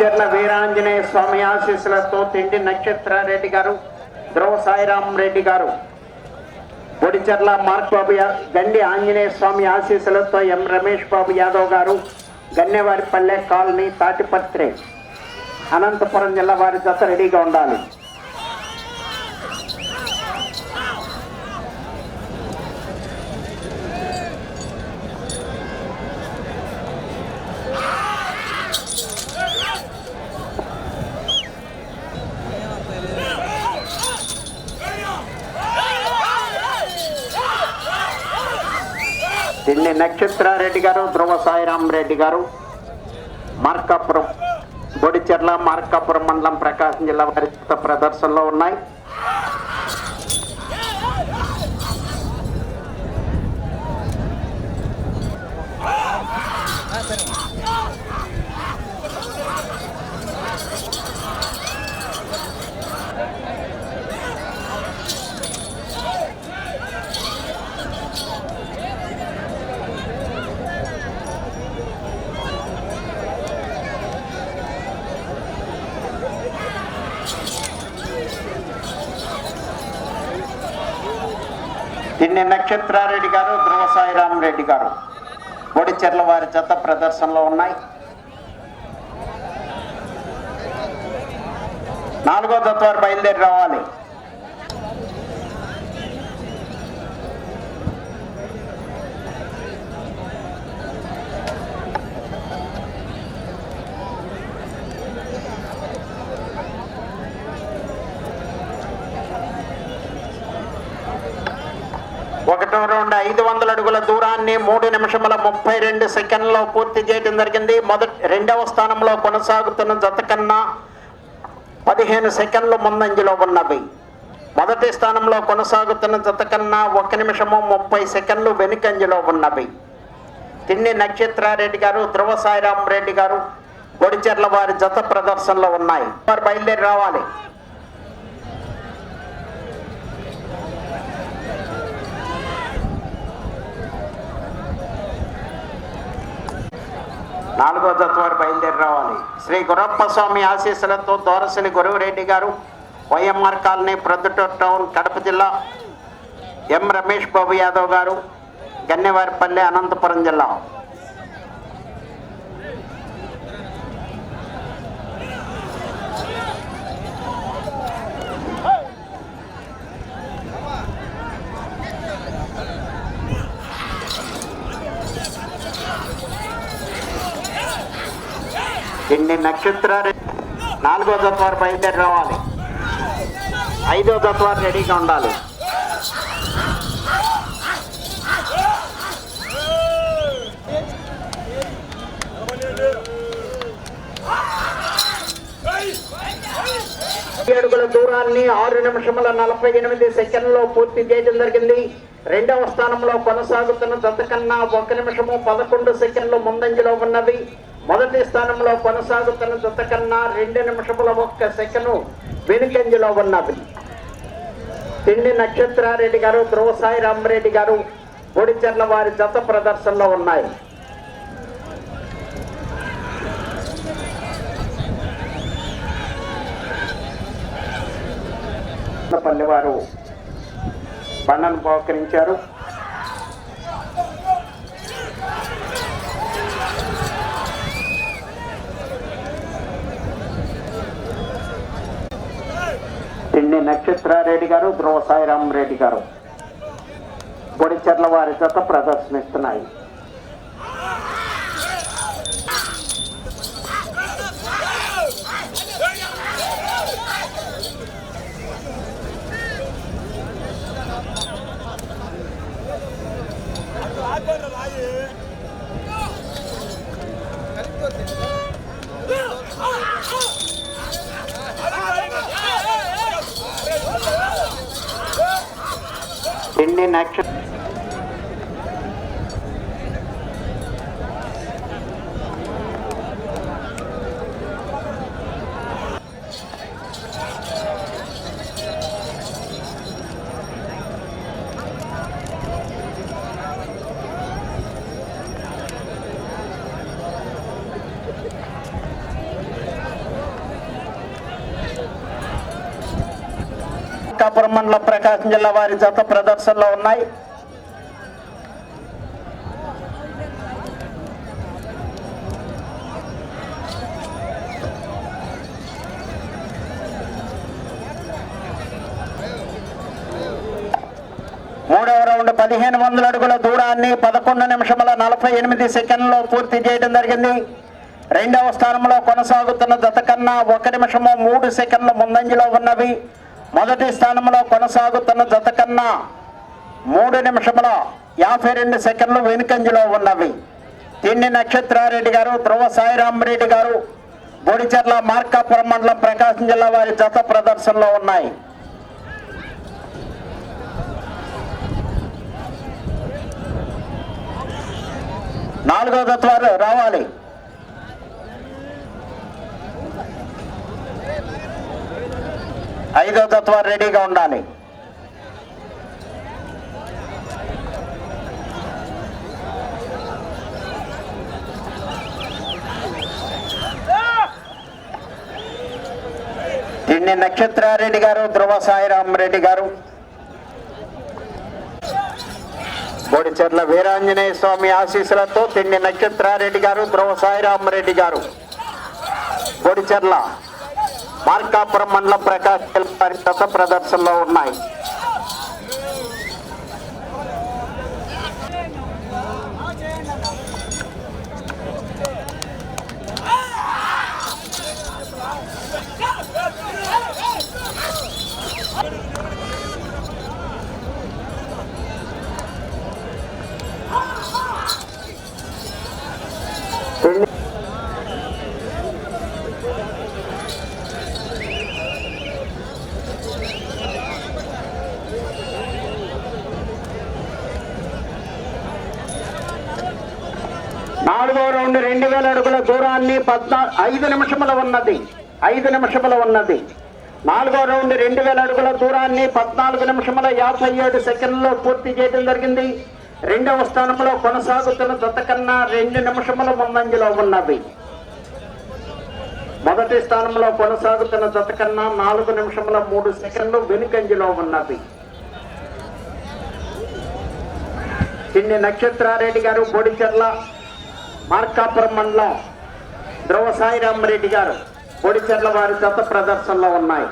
గొడిచెర్ల వీరాంజనేయ స్వామి ఆశీస్సులతో తిండి నక్షత్రారెడ్డి గారు ధ్రువ సాయిరాం రెడ్డి గారు బొడిచెర్ల మార్క్ బాబు గండి ఆంజనేయ స్వామి ఆశీస్సులతో ఎం రమేష్ బాబు యాదవ్ గారు గన్నెవారిపల్లె కాలనీ తాటిపత్రి అనంతపురం జిల్లా వారి జత రెడీగా ఉండాలి. తిండి నక్షత్రారెడ్డి గారు ధ్రువ సాయిరాం రెడ్డి గారు మార్కాపురం బొడిచెర్ల మార్కాపురం మండలం ప్రకాశం జిల్లా వారి ప్రదర్శనలో ఉన్నాయి. దీన్ని నక్షత్రారెడ్డి గారు ధ్రువ సాయిరాం రెడ్డి గారు. బొడిచెర్ల వారి జత ప్రదర్శనలో ఉన్నాయి. నాలుగో తత్వారు బయలుదేరి రావాలి. ఒకటో రెండు ఐదు వందల అడుగుల దూరాన్ని మూడు నిమిషముల ముప్పై రెండు సెకండ్లో పూర్తి చేయడం జరిగింది. మొదటి రెండవ స్థానంలో కొనసాగుతున్న జత కన్నా పదిహేను సెకండ్లు ముందంజలో ఉన్నవి. మొదటి స్థానంలో కొనసాగుతున్న జత కన్నా ఒక నిమిషము ముప్పై సెకండ్లు వెనుకంజలో ఉన్నవి. తిండి నక్షత్రారెడ్డి గారు ధ్రువ సాయిరాం రెడ్డి గారు గొడిచెర్ల వారి జత ప్రదర్శనలో ఉన్నాయి. వారు బయలుదేరి రావాలి. నాలుగో జత బయలుదేరి రావాలి. శ్రీ గురప్ప స్వామి ఆశీస్సులతో Dorasani Guruvureddy garu YMR colony Proddatur town Kadapa జిల్లా ఎం రమేష్ బాబు యాదవ్ గారు గన్నెవారిపల్లె అనంతపురం జిల్లా. ఇన్ని నక్షత్రాలు? నాలుగో జత బయలుదేరి రావాలి. ఐదో జత రెడీగా ఉండాలి. అడుగుల దూరాన్ని ఆరు నిమిషముల నలభై ఎనిమిది సెకండ్లో పూర్తి చేయడం జరిగింది. రెండవ స్థానంలో కొనసాగుతున్న జత ఒక నిమిషము పదకొండు సెకండ్లు ముందంజలో ఉన్నది మొదటి స్థానంలో కొనసాగుతున్న జత కన్నా రెండు నిమిషముల ఒక్క సెకను వెనుకంజలో ఉన్నది. తిండి నక్షత్రారెడ్డి గారు ధ్రువ సాయి రామరెడ్డి గారు బొడిచెర్ల వారి జత ప్రదర్శనలో ఉన్నాయి. పల్లెవారు బండను బహుకరించారు. తిండి నక్షత్రారెడ్డి గారు ధ్రువ సాయిరాం రెడ్డి గారు. పొడిచెర్ల వారి జత ప్రదర్శనిస్తున్నాయి. ఇండియన్ యాక్షన్ మార్కాపురం మండల ప్రకాశం జిల్లా వారి జత ప్రదర్శనలో ఉన్నాయి. మూడవ రౌండ్ పదిహేను వందల అడుగుల దూరాన్ని పదకొండు నిమిషముల నలభై ఎనిమిది సెకండ్లో పూర్తి చేయడం జరిగింది. రెండవ స్థానంలో కొనసాగుతున్న జత కన్నా ఒక నిమిషము మూడు సెకండ్ల ముందంజలో ఉన్నవి. మొదటి స్థానంలో కొనసాగుతున్న జత కన్నా మూడు నిమిషముల యాభై రెండు సెకండ్లు వెనుకంజలో ఉన్నవి. తిండి నక్షత్రారెడ్డి గారు ధ్రువ సాయిరామరెడ్డి గారు బొడిచెర్ల మార్కాపురం మండలం ప్రకాశం జిల్లా వారి జత ప్రదర్శనలో ఉన్నాయి. నాలుగో జత వారు రావాలి. ఐదో తత్వం రెడీగా ఉండాలి. తిండి నక్షత్రారెడ్డి గారు ధ్రువ సాయిరామ్ రెడ్డి గారు బోడిచెర్ల వీరాంజనేయ స్వామి ఆశీస్సులతో తిండి నక్షత్రారెడ్డి గారు ధ్రువ సాయిరామరెడ్డి గారు బోడిచెర్ల మార్కాపురం మండలం ప్రకాశ్ జిల్లా ప్రదర్శనలో ఉన్నాయి. రెండు వేల అడుగుల దూరాన్ని పద్నా ఐదు నిమిషముల ఉన్నది. ఐదు నిమిషముల ఉన్నది. నాలుగో రౌండ్ రెండు వేల అడుగుల దూరాన్ని పద్నాలుగు నిమిషముల యాభై ఏడు సెకండ్లో పూర్తి చేయడం జరిగింది. రెండవ స్థానంలో కొనసాగుతున్న జత కన్నా రెండు నిమిషముల ముందంజలో ఉన్నవి మొదటి స్థానంలో కొనసాగుతున్న జత కన్నా నాలుగు నిమిషముల మూడు సెకండ్లు వెనుకంజలో ఉన్నవి చిన్ని నక్షత్రారెడ్డి గారు బొడిచెర్ల మార్కాపురం మండలం ధ్రువ సాయిరామరెడ్డి గారు పొడిచెర్ల వారి జత ప్రదర్శనలో ఉన్నాయి.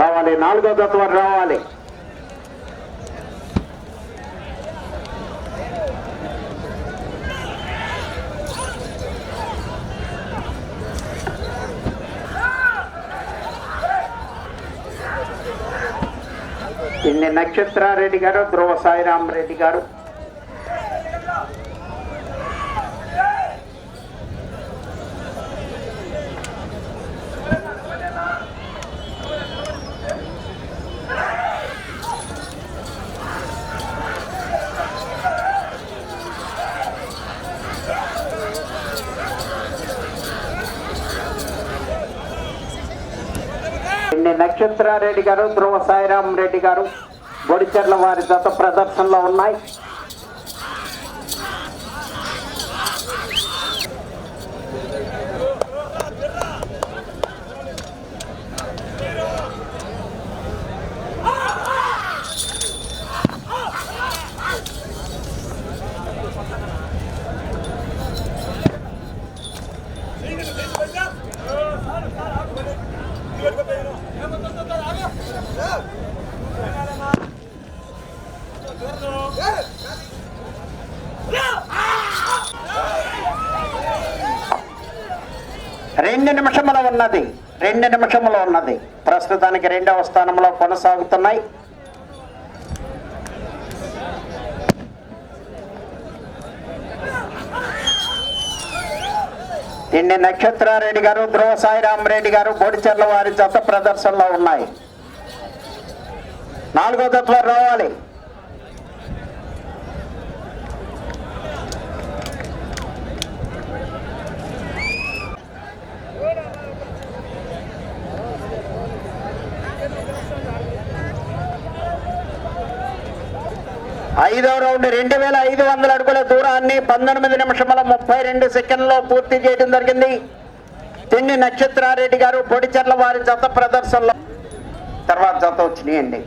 రావాలి నాలుగో జత వారు రావాలి. ఇన్ని నక్షత్రారెడ్డి గారు ధ్రువ సాయిరామరెడ్డి గారు ఇన్ని నక్షత్రారెడ్డి గారు ధ్రువ సాయిరాం రెడ్డి గారు బొడిచెర్ల వారి జత ప్రదర్శనలో ఉన్నాయి. రెండు నిమిషముల ఉన్నది. రెండు నిమిషములు ఉన్నది. ప్రస్తుతానికి రెండవ స్థానంలో కొనసాగుతున్నాయి. నిన్న నక్షత్రారెడ్డి గారు ధ్రువ సాయిరామరెడ్డి గారు బొడిచెర్ల వారి జత ప్రదర్శనలో ఉన్నాయి. నాలుగో తత్వాలు రావాలి. ఐదవ రౌండ్ రెండు వేల ఐదు వందల అడుగుల దూరాన్ని పంతొమ్మిది నిమిషముల ముప్పై రెండు సెకండ్లో పూర్తి చేయడం జరిగింది తిండి నక్షత్రారెడ్డి గారు పొడిచెర్ల వారి జత ప్రదర్శనలో తర్వాత జత వచ్చినాయండి